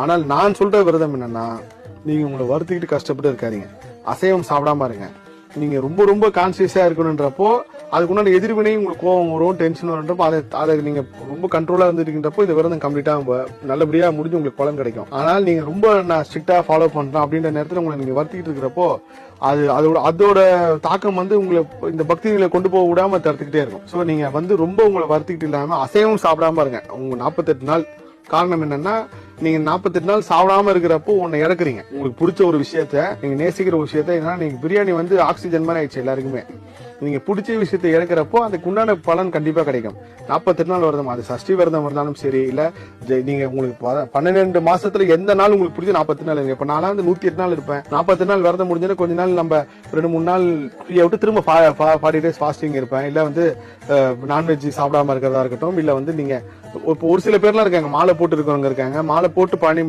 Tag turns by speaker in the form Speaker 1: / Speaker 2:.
Speaker 1: ஆனால் நான் சொல்ற விரதம் என்னன்னா நீங்க உங்களை வருத்திக்கிட்டு கஷ்டப்பட்டு இருக்காதீங்க. அசைவம் சாப்பிடாம இருங்க. நீங்க ரொம்ப ரொம்ப கான்சியஸா இருக்கணுன்றப்போ அதுக்குண்டான எதிர்வினை உங்களுக்கு கோவம் வரும் டென்ஷன் வரும்ன்றப்போ அதை அதை நீங்க ரொம்ப கண்ட்ரோலா இருந்துருக்கின்றப்போ இந்த விரதம் கம்ப்ளீட்டா நல்லபடியா முடிஞ்சு உங்களுக்கு பலன் கிடைக்கும். ஆனால் நீங்க ரொம்ப நான் ஸ்ட்ரிக்டா ஃபாலோ பண்றேன் அப்படின்ற நேரத்தில் உங்களை நீங்க வருத்திக்கிட்டு இருக்கிறப்போ அது அதோட அதோட தாக்கம் வந்து உங்களை இந்த பக்திகளை கொண்டு போக விடாம தடுத்துக்கிட்டே இருக்கும். ஸோ நீங்க வந்து ரொம்ப உங்களை வருத்திக்கிட்டு இல்லாம அசைவம் சாப்பிடாம இருங்க. உங்க நாற்பத்தெட்டு நாள் காரணம் என்னன்னா நீங்க நாற்பத்தெட்டு நாள் சாப்பிடாம இருக்கிறப்போ உன்னை இறக்குறீங்க. உங்களுக்கு பிடிச்ச ஒரு விஷயத்த நீங்க நேசிக்கிற ஒரு விஷயத்த ஏன்னா நீங்க பிரியாணி வந்து ஆக்சிஜன் மாதிரி ஆயிடுச்சு எல்லாருக்குமே. நீங்க பிடிச்ச விஷயத்த இறக்குறப்போ அதுக்கு உண்டான பலன் கண்டிப்பா கிடைக்கும். நாற்பத்தெட்டு நாள் விரதம்? அது சஷ்டி விரதம் இருந்தாலும் சரி இல்ல ஜெ- நீங்க உங்களுக்கு ப- பன்னிரெண்டு மாசத்துல எந்த நாள் உங்களுக்கு பிடிச்ச நாற்பத்தி நாள் இப்ப நான் வந்து நூத்தி எட்டு நாள் இருப்பேன். நாற்பத்தி நாள் விரதம் முடிஞ்சா கொஞ்ச நாள் நம்ம ரெண்டு மூணு நாள் ஃப்ரீயா விட்டு திரும்ப ஃபார்ட்டி டேஸ் ஃபாஸ்டிங் இருப்பேன். இல்ல வந்து நான்வெஜ் சாப்பிடாம இருக்கிறதா இருக்கட்டும் இல்ல வந்து நீங்க இப்போ ஒரு சில பேர்லாம் இருக்காங்க. மாலை போட்டு இருக்கவங்க இருக்காங்க. மாலை போட்டு பழனி